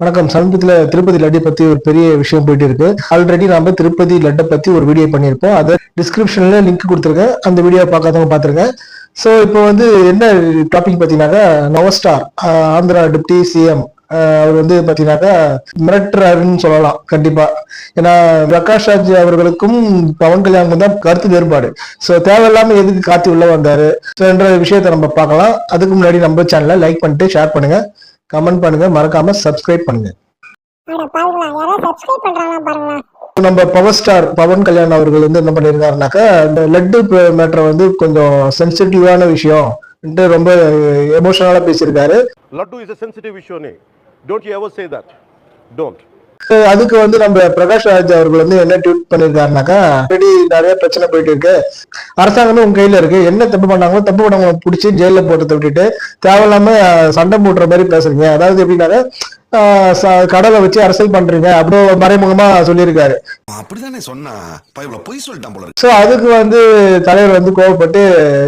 வணக்கம். சமீபத்துல திருப்பதி லட்டை பத்தி ஒரு பெரிய விஷயம் போயிட்டு இருக்கு. ஆல்ரெடி நாம திருப்பதி லட்டை பத்தி ஒரு வீடியோ பண்ணியிருப்போம் அதை டிஸ்கிரிப்ஷன்ல லிங்க் கொடுத்துருக்கேன். அந்த வீடியோ பார்க்காதவங்க பாத்துருங்க ஸோ இப்போ வந்து என்ன டாபிக் பார்த்தீங்கன்னாக்கா நவஸ்டார் ஆஹ் ஆந்திரா டிப்டி சிஎம் அவர் வந்து பார்த்தீங்கன்னாக்கா மிரட்டுறாருன்னு சொல்லலாம் கண்டிப்பா. ஏன்னா பிரகாஷ் ராஜ் அவர்களுக்கும் பவன் கல்யாணுக்கும் தான் கருத்து வேறுபாடு. ஸோ தேவையில்லாம எதுக்கு காத்தி உள்ள வந்தாரு? ஸோ என்ற விஷயத்தை நம்ம பார்க்கலாம். அதுக்கு முன்னாடி நம்ம சேனலை லைக் பண்ணிட்டு ஷேர் பண்ணுங்க. கமெண்ட் பண்ணுங்க மறக்காம சப்ஸ்கிரைப் பண்ணுங்க நம்ம பவர் ஸ்டார் பவன் கல்யாண் அவர்கள் வந்து என்ன பண்ணியிருக்காருனாக்கா இந்த லட்டு மேட்டரை வந்து கொஞ்சம் சென்சிட்டிவான விஷயம் ரொம்ப எமோஷனலா பேசியிருக்காரு a sensitive issue. ne? Don't you ever say that. Don't. அஹ் அதுக்கு வந்து நம்ம பிரகாஷ் ராஜ் அவர்கள் வந்து என்ன ட்வீட் பண்ணியிருக்காருனாக்கா ஆல்ரெடி நிறைய பிரச்சனை போயிட்டு இருக்கு. அரசாங்கமே உங்க கையில இருக்கு. என்ன தப்பு பண்ணாங்களோ தப்பு பண்ணவங்க பிடிச்சி ஜெயில போட்டு விட்டுட்டு தேவையில்லாம சண்டை போடுற மாதிரி பேசுறீங்க. அதாவது எப்படின்னாக்க கடலை வச்சு அரசியல் பண்றீங்க. அப்படின்னு மறைமுகமா சொல்லியிருக்காரு. அப்படிதானே சொன்னா? பொய் சொல்லிட்டான் போல சோ அதுக்கு வந்து தலைவர் வந்து கோவப்பட்டு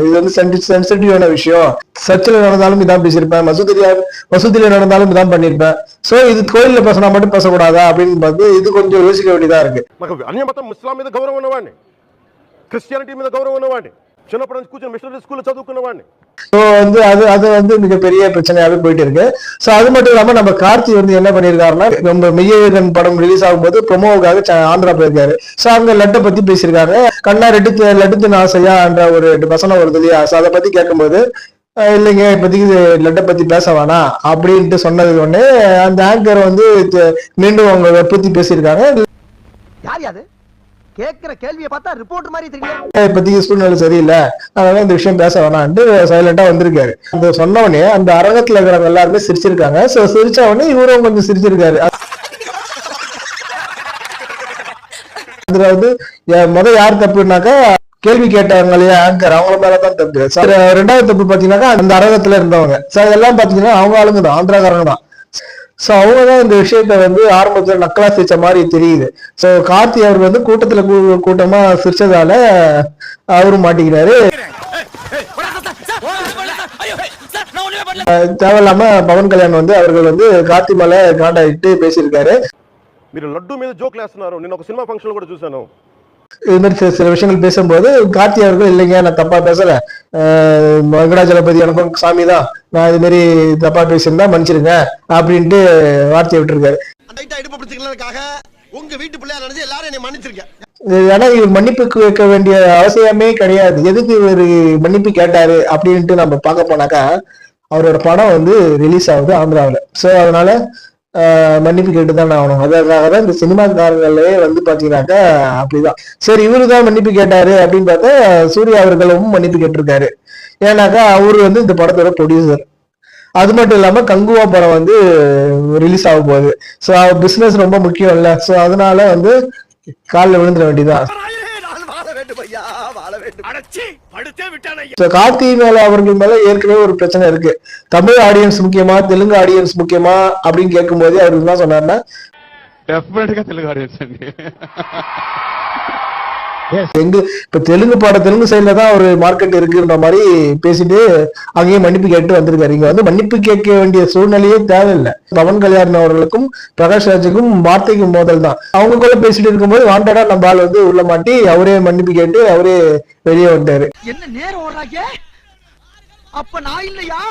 இது வந்து சென்சிட்டிவான விஷயம். சர்ச்சில் நடந்தாலும் இதான் பேசியிருப்பேன். மசூதிரியா மசூதியில நடந்தாலும் இதான் பண்ணிருப்பேன் சோ இது கோயில்ல பேசினா மட்டும் பேசக்கூடாதா? அப்படின்னு பார்த்து இது கொஞ்சம் யோசிக்க வேண்டியதா இருக்கு. అన్య பார்த்தா ఇస్లాం మీద గౌరవం ఉన్నవాడిని క్రిస్టియానిటీ మీద గౌరవం ఉన్నవాడిని చిన్నప్పటి నుంచి కూర్చొని మిషనరీ స్కూల్లో చదువుకున్నవాడిని ஸோ வந்து அது அது வந்து மிகப்பெரிய பிரச்சனையாகவே போயிட்டு இருக்கு ஸோ அது மட்டும் இல்லாமல் நம்ம கார்த்தி வந்து என்ன பண்ணியிருக்காருன்னா நம்ம மெய்யழகன் படம் ரிலீஸ் ஆகும்போது ப்ரொமோவுக்காக ஆந்திரா போயிருக்காரு. ஸோ அங்க லட்டை பத்தி பேசியிருக்காங்க. கண்ணா ரெட்டு லட்டுத்தின் ஆசையான்ற ஒரு வசனம் வருது இல்லையா? ஸோ அதை பத்தி கேட்கும்போது இல்லைங்க இப்போதைக்கு இது லட்டை பத்தி பேச வேணாம் அப்படின்ட்டு சொன்னது ஒண்ணு அந்த ஆங்கர் வந்து மீண்டும் அவங்க பத்தி பேசியிருக்காங்க. யார் யாது? கேக்குற கேள்வியை பார்த்தா ரிப்போர்ட் மாதிரி தெரியல இப்போதைக்கு சூழ்நிலை சரியில்லை. அதனால இந்த விஷயம் பேச வேணாம்ட்டு சைலண்டா வந்திருக்காரு. அந்த சொன்ன உடனே அந்த அரங்கத்துல இருக்கிறவங்க எல்லாருமே சிரிச்சிருக்காங்க. சோ சிரிச்ச உடனே இவரும் கொஞ்சம் சிரிச்சிருக்காரு. அதுல வந்து முத யார் தப்புனாக்கா கேள்வி கேட்டவங்க இல்லையா? ஆங்கர் அவங்கள மேலதான் தப்பு. சரி, ரெண்டாவது தப்பு பாத்தீங்கன்னாக்கா அந்த அரங்கத்துல இருந்தவங்க. சார் இதெல்லாம் பாத்தீங்கன்னா அவங்க ஆளுங்க தான் ஆந்திராக்காரங்க தான். சோ அவங்க தான் இந்த விஷயத்த வந்து ஆரம்பத்துல நக்கலா சிரிச்ச மாதிரி தெரியுது சோ கார்த்தி அவர் வந்து கூட்டத்துல கூ- கூட்டமா சிரிச்சதால அவரும் மாட்டிக்கிறாரு அஹ் தேவையில்லாம பவன் கல்யாண் வந்து அவர்கள் வந்து கார்த்தி மேல காண்டாயிட்டு பேசியிருக்காரு మీరు లడ్డు మీద జోక్లు వేస్తున్నారు నేను ఒక సినిమా ఫంక్షన్ కూడా చూశాను இது மாதிரி சில சில விஷயங்கள் பேசும்போது கார்த்தி அவர்கள் இல்லைங்க நான் தப்பா பேசல. வெங்கடாஜலபதி எனக்கும் சாமி தான். நான் இது மாதிரி தப்பா பேசியிருந்தா மன்னிச்சிருங்க அப்படின்ட்டு வார்த்தையை விட்டுருக்காரு. உங்க வீட்டு பிள்ளையா நினைச்சு எல்லாரும் என்னை மன்னிச்சிருக்கேன் ஆனா இவர் மன்னிப்பு கேட்க வேண்டிய அவசியமே கிடையாது. எதுக்கு இவர் மன்னிப்பு கேட்டாரு அப்படின்ட்டு நம்ம பார்க்க போனாக்கா அவரோட படம் வந்து ரிலீஸ் ஆகுது ஆந்திராவில். ஸோ அதனால மன்னிப்பு கேட்டு தான் ஆகணும். அதற்காக தான் இந்த சினிமாக்காரங்களே வந்து பாத்தீங்கன்னாக்கா அப்படிதான். சரி இவரு தான் மன்னிப்பு கேட்டாரு அப்படின்னு பார்த்தா சூர்யா அவர்களும் மன்னிப்பு கேட்டிருக்காரு. ஏன்னாக்கா அவரு வந்து இந்த படத்தோட ப்ரொடியூசர் அது மட்டும் இல்லாம கங்குவா படம் வந்து ரிலீஸ் ஆக போகுது. ஸோ பிசினஸ் ரொம்ப முக்கியம் இல்ல ஸோ அதனால வந்து காலில் விழுந்துட வேண்டியதான் கார்த்தி மேல அவர்கள் மேல ஏற்கனவே ஒரு பிரச்சனை இருக்கு. தமிழ் ஆடியன்ஸ் முக்கியமா தெலுங்கு ஆடியன்ஸ் முக்கியமா அப்படின்னு கேட்கும் போதே அவர் என்ன சொன்னார்னா டெஃபினட்டா தெலுங்கு ஆடியன்ஸ் தெலுங்கு இப்ப தெலுங்கு பாட தெலுங்கு சைட்ல தான் ஒரு மார்க்கெட் இருக்குன்ற மாதிரி பேசிட்டு அங்கேயே மன்னிப்பு கேட்டு வந்திருக்காரு. இங்க வந்து மன்னிப்பு கேட்க வேண்டிய சூழ்நிலையே தேவையில்லை. பவன் கல்யாண் அவர்களுக்கும் பிரகாஷ் ராஜுக்கும் வார்த்தைக்கும் மோதல் தான். கூட பேசிட்டு இருக்கும்போது வாண்டடா நம்ம ஆள் வந்து உள்ள மாட்டி அவரே மன்னிப்பு கேட்டு அவரே வெளியே வந்தாரு என்ன நேரம் ஓடுறாங்க? அப்ப நான் இல்லையா?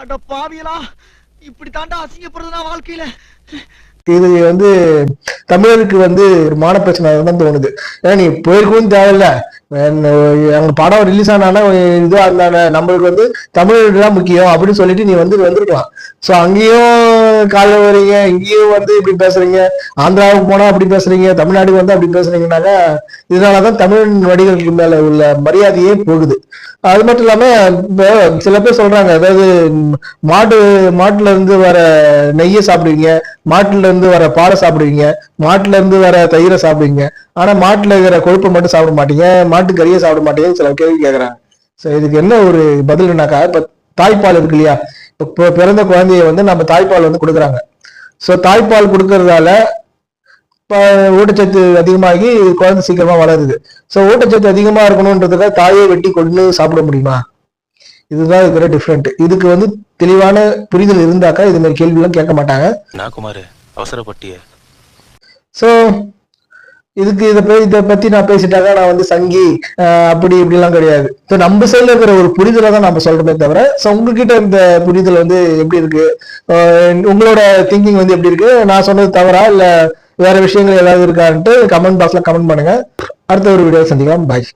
அட பாவியலா இப்படி தாண்டா அசிங்கப்படுறதுனா வாழ்க்கையில. இது வந்து தமிழருக்கு வந்து ஒரு மான பிரச்சனை தான் தோணுது. ஏன்னா நீ போயிருக்கவும் தேவையில்ல. அங்க படம் ரிலீஸ் ஆனா இதுவா இருந்தானே நம்மளுக்கு வந்து தமிழ் தான் முக்கியம் அப்படின்னு சொல்லிட்டு நீ வந்து வந்துருக்கலாம். சோ அங்கேயும் காலைல வரீங்க இங்கேயும் வந்து இப்படி பேசுறீங்க ஆந்திராவுக்கு போனா அப்படி பேசுறீங்க தமிழ்நாடுக்கு வந்து அப்படி பேசுறீங்கன்னாக்கா இதனாலதான் தமிழ் நடிகர்களுக்கு மேல உள்ள மரியாதையே போகுது. அது மட்டும் இல்லாம இப்போ சில பேர் சொல்றாங்க அதாவது மாட்டு மாட்டுல இருந்து வர நெய்யை சாப்பிடுவீங்க மாட்டுல இருந்து வர பாலை சாப்பிடுவீங்க மாட்டுல இருந்து வர தயிரை சாப்பிடுவீங்க. ஆனா மாட்டுல இருக்கிற கொழுப்பை மட்டும் சாப்பிட மாட்டீங்க மாட்டு கறியை சாப்பிட மாட்டீங்கன்னு சில கேள்வி கேட்கறாங்க சோ இதுக்கு என்ன ஒரு பதில்னாக்கா இப்ப தாய்ப்பால் இருக்கு இல்லையா? இப்போ பிறந்த குழந்தைய வந்து நம்ம தாய்ப்பால் வந்து கொடுக்குறாங்க. சோ தாய்ப்பால் கொடுக்கறதால இப்ப ஊட்டச்சத்து அதிகமாகி குழந்தை சீக்கிரமா வளருது. சோ ஊட்டச்சத்து அதிகமா இருக்கணும்ன்றதுக்காக தாயை வெட்டி கொண்டு சாப்பிட முடியுமா? இதுதான் இருக்கிற டிஃப்ரெண்ட் இதுக்கு வந்து தெளிவான புரிதல் இருந்தாக்கா இது மாதிரி கேள்வி எல்லாம் கேட்க மாட்டாங்க. நான் குமார் அவசரப்பட்டிய. ஸோ இதுக்கு இதை இதை பத்தி நான் பேசிட்டாக்கா நான் வந்து சங்கி அப்படி இப்படிலாம் கிடையாது. ஸோ நம்ம சைடுல இருக்கிற ஒரு புரிதலை தான் நம்ம சொல்றதே தவிர ஸோ உங்ககிட்ட இந்த புரிதல் வந்து எப்படி இருக்கு? உங்களோட திங்கிங் வந்து எப்படி இருக்கு? நான் சொன்னது தவறா? இல்ல வேற விஷயங்கள் ஏதாவது இருக்கான்ட்டு கமெண்ட் பாக்ஸ்ல கமெண்ட் பண்ணுங்க. அடுத்த ஒரு வீடியோ சந்திக்கலாம். பாய்